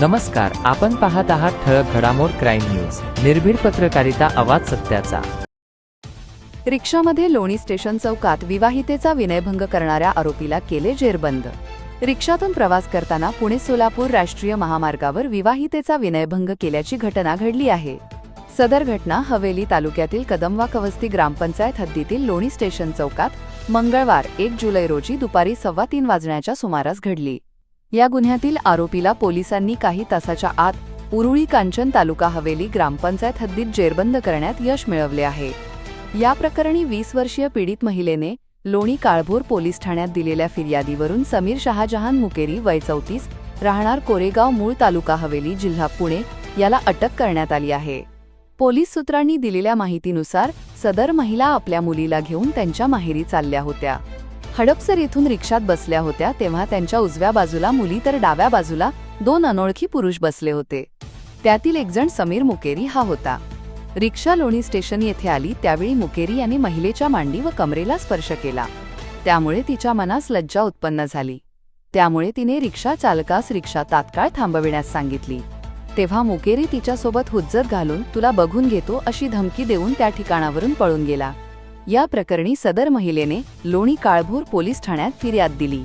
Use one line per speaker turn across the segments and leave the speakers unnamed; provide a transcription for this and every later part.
नमस्कार आपण पाहत आहात ठळक घडामोड क्राईम न्यूज. निर्भीड पत्रकारिता आवाज सत्याचा.
रिक्षामध्ये लोणी स्टेशन चौकात विवाहितेचा विनयभंग करणाऱ्या आरोपीला केले जेरबंद. रिक्षातून प्रवास करताना पुणे सोलापूर राष्ट्रीय महामार्गावर विवाहितेचा विनयभंग केल्याची घटना घडली आहे. सदर घटना हवेली तालुक्यातील कदमवा कवस्ती ग्रामपंचायत हद्दीतील लोणी स्टेशन चौकात मंगळवार एक जुलै रोजी दुपारी सव्वा तीन वाजण्याच्या सुमारास घडली. या गुन्ह्यातील आरोपीला पोलिसांनी काही तासाच्या आत उरुळी कांचन तालुका हवेली ग्रामपंचायत हद्दीत जेरबंद करण्यात यश मिळवले आहे. या प्रकरणी वीस वर्षीय पीडित महिलेने लोणी काळभोर पोलीस ठाण्यात दिलेल्या फिर्यादीवरून समीर शहाजहान मुकेरी वय चौतीस राहणार कोरेगाव मूळ तालुका हवेली जिल्हा पुणे याला अटक करण्यात आली आहे. पोलीस सूत्रांनी दिलेल्या माहितीनुसार सदर महिला आपल्या मुलीला घेऊन त्यांच्या माहेरी चालल्या होत्या. हडपसर येथून रिक्षात बसल्या होत्या तेव्हा त्यांच्या उजव्या बाजूला मुली तर डाव्या बाजूला दोन अनोळखी पुरुष बसले होते. त्यातील एकजण समीर मुकेरी हा होता. रिक्षा लोणी स्टेशन येथे आली त्यावेळी मुकेरी यांनी महिलेच्या मांडी व कमरेला स्पर्श केला. त्यामुळे तिच्या मनास लज्जा उत्पन्न झाली. त्यामुळे तिने रिक्षा चालकास रिक्षा तात्काळ थांबविण्यास सांगितली. तेव्हा मुकेरी तिच्यासोबत हुज्जत घालून तुला बघून घेतो अशी धमकी देऊन त्या ठिकाणावरून पळून गेला. या प्रकरणी सदर महिलेने लोणी काळभोर पोलीस ठाण्यात फिर्याद दिली.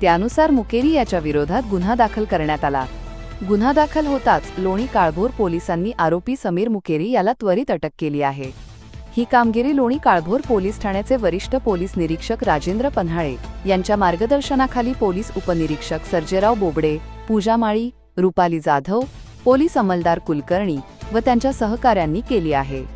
त्यानुसार मुकेरी याच्या विरोधात गुन्हा दाखल करण्यात आला. गुन्हा दाखल होताच लोणी काळभोर पोलिसांनी आरोपी समीर मुकेरी याला त्वरित अटक केली आहे. ही कामगिरी लोणी काळभोर पोलीस ठाण्याचे वरिष्ठ पोलीस निरीक्षक राजेंद्र पन्हाळे यांच्या मार्गदर्शनाखाली पोलीस उपनिरीक्षक सर्जेराव बोबडे पूजा माळी रुपाली जाधव पोलीस अंमलदार कुलकर्णी व त्यांच्या सहकाऱ्यांनी केली आहे.